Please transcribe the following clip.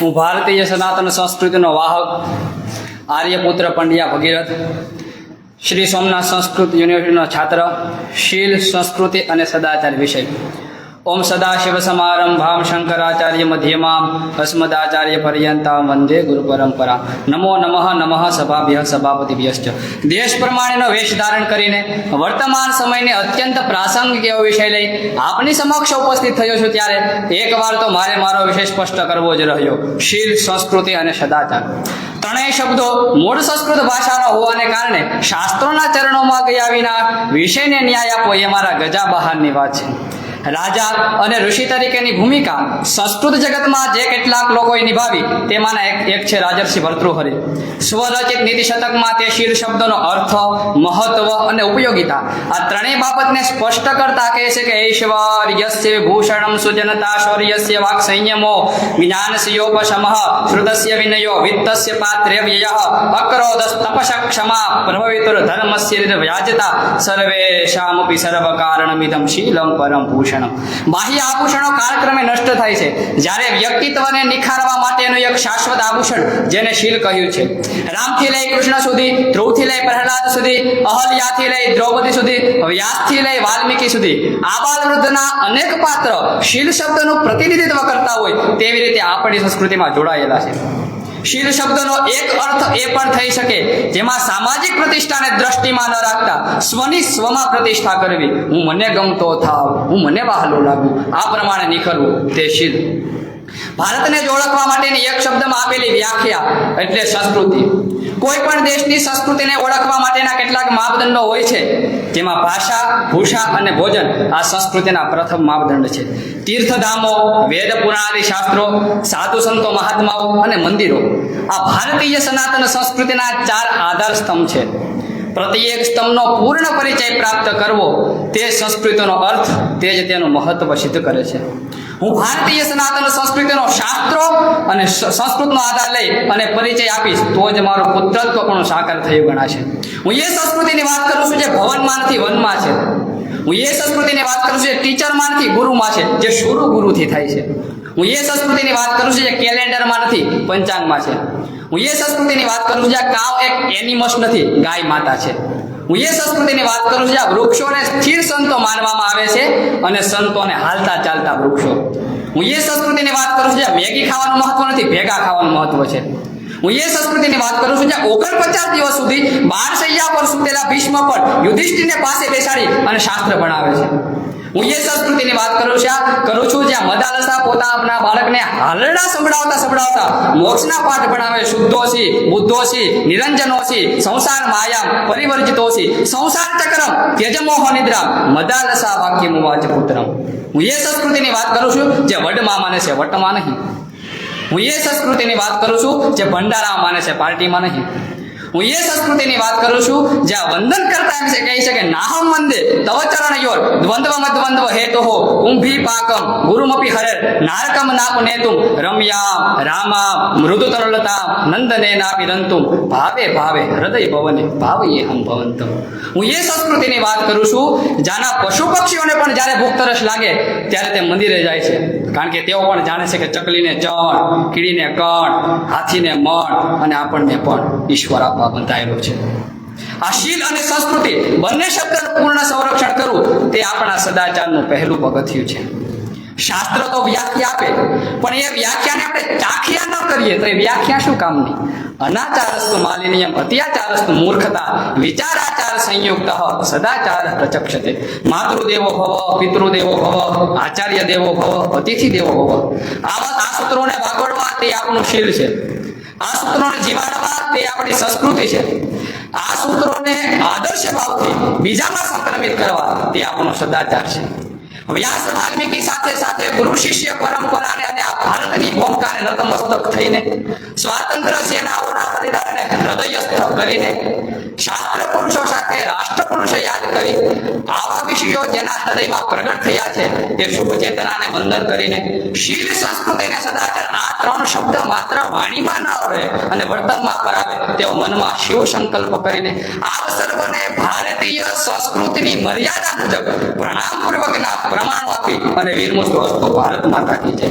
હું ભારતીય સનાતન સંસ્કૃતિનો વાહક, આર્યપુત્ર પંડ્યા ભગીરથ, શ્રી સોમનાથ સંસ્કૃત યુનિવર્સિટીનો છાત્ર, શીલ સંસ્કૃતિ અને સદાચાર વિષય. ઓમ સદાશિવ સમારંભામ શંકરાચાર્ય મધ્યમામ અસ્મદાચાર્ય પર્યંતા વંદે ગુરુ પરંપરા. નમો નમઃ નમઃ સભાભ્ય સભાપતિભ્યશ્ચ. દેશ પ્રમાણેનો વેશ ધારણ કરીને વર્તમાન સમયને અત્યંત પ્રાસંગિક એવો વિષય લઈ આપની સમક્ષ ઉપસ્થિત થયો છું ત્યારે એકવાર તો મારે મારો વિષય સ્પષ્ટ કરવો જ રહ્યો. શીલ, સંસ્કૃતિ અને સદાચાર. ત્રણેય શબ્દો મૂળ સંસ્કૃત ભાષાનો હોવાને કારણે શાસ્ત્રોના ચરણોમાં ગયા વિના વિષયને ન્યાય આપવો એ મારા ગજા બહારની વાત છે. રાજા અને ઋષિ તરીકેની ભૂમિકા સંસ્કૃત જગતમાં જે કેટલાક લોકોએ નિભાવી, તેમાંના એક એક છે રાજર્ષિ ભર્તૃહરિ. સ્વરચિત નીતિ શતકમાં તે શીર શબ્દનો અર્થ, મહત્વ અને ઉપયોગિતા. આ ત્રણેય બાબતને સ્પષ્ટ કરતા કહે છે કે ઐશ્વર યસ્ય વિભૂષણમ સુજનતા શૌર્યસ્ય વાક સંયમો જ્ઞાનસ્યોપશમઃ શ્રુતસ્ય વિનયો વિત્તસ્ય પાત્રે વ્યયઃ અક્રોધસ તપશ ક્ષમા પ્રભવિતુર ધર્મસ્ય વ્યાજતા. સર્વેશામપી સર્વકારણમિદમ શીલમ પરમ ભૂષણમ બાહ્ય આભૂષણો કાળક્રમે નષ્ટ થાય છે. જ્યારે વ્યક્તિત્વને નિખારવા માટેનું એક શાશ્વત આભૂષણ જેને શીલ કહ્યું છે. રામથી લઈ કૃષ્ણ સુધી ધ્રુવથી લઈ પ્રહલાદ સુધી અહલ્યાથી લઈ દ્રૌપદી સુધી વ્યાસથી લઈ વાલ્મીકી સુધી આબાલ વૃદ્ધના અનેક પાત્ર શીલ શબ્દનું પ્રતિનિધિત્વ કરતા હોય તેવી રીતે આપણી સંસ્કૃતિમાં જોડાયેલા છે. શીલ શબ્દનો એક અર્થ એ પણ થઈ શકે જેમાં સામાજિક પ્રતિષ્ઠાને દ્રષ્ટિમાં ન રાખતા સ્વની સ્વમાં પ્રતિષ્ઠા કરવી. હું મને ગમતો થાવ, હું મને વહાલો લાગુ. આ પ્રમાણે નિખરવું. તે શીલ. ભારતને જ ઓળખવા માટેની એક શબ્દમાં આપેલી વ્યાખ્યા એટલે સંસ્કૃતિ. કોઈ પણ દેશની સંસ્કૃતિને ઓળખવા માટેના કેટલાક માપદંડો હોય છે, જેમાં ભાષા, ભૂષા અને ભોજન આ સંસ્કૃતિના પ્રથમ માપદંડ છે. તીર્થધામો, વેદ પુરાણાદિ શાસ્ત્રો, સાધુ સંતો મહાત્માઓ અને મંદિરો આ ભારતીય સનાતન સંસ્કૃતિના ચાર આધાર સ્તંભ છે. પ્રત્યેક સ્તંભનો પૂર્ણ પરિચય પ્રાપ્ત કરવો તે સંસ્કૃતિનો અર્થ તે જ તેનું મહત્વ સિદ્ધ કરે છે. હું ભારતીય સનાતન સંસ્કૃતિનો શાસ્ત્રો અને સંસ્કૃતનો આધાર લઈ અને પરિચય આપીશ, તો જ મારું પુત્રત્વ પણ સાકાર થયું ગણાશે. હું એ સંસ્કૃતિની વાત કરું છું જે ભવનમાંથી વનમાં છે. હું એ સંસ્કૃતિની વાત કરું છું જે ટીચરમાંથી ગુરુમાં છે, જે શુરુ ગુરુથી થાય છે. હું એ સંસ્કૃતિની વાત કરું છું જે કેલેન્ડરમાં નથી પંચાંગમાં છે. હું સંસ્કૃતિની વાત કરું છું, જ્યાં કાવ એક એનિમસ નથી, ગાય માતા છે. હું સંસ્કૃતિની વાત કરું છું, જ્યાં વૃક્ષોને સ્થિર સંતો માનવામાં આવે છે અને સંતોને હાલતા ચાલતા વૃક્ષો. હું સંસ્કૃતિની વાત કરું છું, જ્યાં મેગી ખાવાનું મહત્વ નથી, ભેગા ખાવાનું મહત્વ છે. હું એ સંસ્કૃતિની વાત કરું છું, જ્યાં ઓગણપચાસ દિવસ સુધી બાર શૈયા પર સુતેલા ભીષ્મ પણ યુધિષ્ઠિરને પાસે બેસાડી અને શાસ્ત્ર ભણાવે છે. હું સંસ્કૃતિની વાત કરું છું કરું છું જ્યાં મદાલસા પોતાના બાળકને હાલરડા સંભળાવતા સંભળાવતા મોક્ષના પાઠ ભણાવે શુદ્ધોસી બુદ્ધોસી નિરંજનોસી સંસાર માયામ પરિવર્જિતોસી સંસાર ચક્રમ ત્યજમોહ નિદ્રા મદાલસા વાક્ય વાચ પુત્રમ હું એ સંસ્કૃતિની વાત કરું છું જે વડમાં માને છે, વટમાં નહીં. હું એ સંસ્કૃતિની વાત કરું છું જે ભંડારા માને છે, પાર્ટીમાં નહીં. હું એ સંસ્કૃતિની વાત કરું છું, જ્યાં વંદન કરતા એમ છે, કહે છે કે નાહમ વંદે તવ ચરણ યોર દ્વંદ્વ હે હેતો હો ઉંભી પાકમ ગુરુમપી હરે નારકમ નાપ નેતુમ, રમ્યા, રામા મૃદુ તરલતા નંદને નાપી રંતુમ ભાવે ભાવે હૃદય ભવને, ભાવયે હમ ભવંતમ. હું એ સંસ્કૃતિની વાત કરું છું, જ્યાંના પશુ પક્ષીઓને પણ જ્યારે ભૂખ તરસ લાગે, ત્યારે તે મંદિરે જાય છે. કારણ કે તેઓ પણ જાણે છે કે ચકલીને ચણ, કીડીને કણ, હાથીને મણ અને આપણને પણ ઈશ્વર આપવા બંધાયેલો છે. આ શીલ અને સંસ્કૃતિ બંને શબ્દનું પૂર્ણ સંરક્ષણ કરવું તે આપણા સદાચારનું પહેલું પગથિયું છે. શાસ્ત્ર તો વ્યાખ્યા આપે, પણ એ વ્યાખ્યાને આપણે ચાખ્યા ન કરીએ તો એ વ્યાખ્યા શું કામની? અનાચારસ્તુ માલિનિયમ અત્યાચારસ્તુ મૂર્ખતા, વિચારાચાર સંયુક્ત, સદાચાર પ્રચક્ષતે. માતૃદેવો ભવ પિતૃદેવો ભવ આચાર્ય દેવો ભવ અતિથિ દેવો ભવ આવા આ સૂત્રોને વાગોળવા તે આપણું શીલ છે. આ સૂત્રોને જીવાડવા તે આપણી સંસ્કૃતિ છે. આ સૂત્રોને આદર્શ ભાવથી બીજામાં સંક્રમિત કરવા તે આપણો સદાચાર છે. વ્યાસ વાલ્મીકી સાથે સાથે ગુરુ શિષ્ય પરંપરાને અને આ ભારતની ભૂમિકાને નતમસ્તક થઈને સ્વાતંત્ર્ય સેનાઓના બલિદાનને હૃદયસ્થ કરીને શાસ્ત્ર પુરુષો સાથે રાષ્ટ્ર પુરુષો યાદ કરી આવા વિષયો જેના હૃદયમાં પ્રગટ થયા છે તે શુભ ચેતનાને વંદન કરીને શીલ સંસ્કૃતિને સદાચાર આ ત્રણ શબ્દ માત્ર વાણીમાં ન આવે અને વર્તનમાં કરાવે તેઓ મનમાં શિવ સંકલ્પ કરીને આ સર્વને ભારતીય સંસ્કૃતિની મર્યાદા મુજબ પ્રણામ પૂર્વકના પ્રમાણ આપી અને વીરમુસ્તુ ભારત માતા કી જય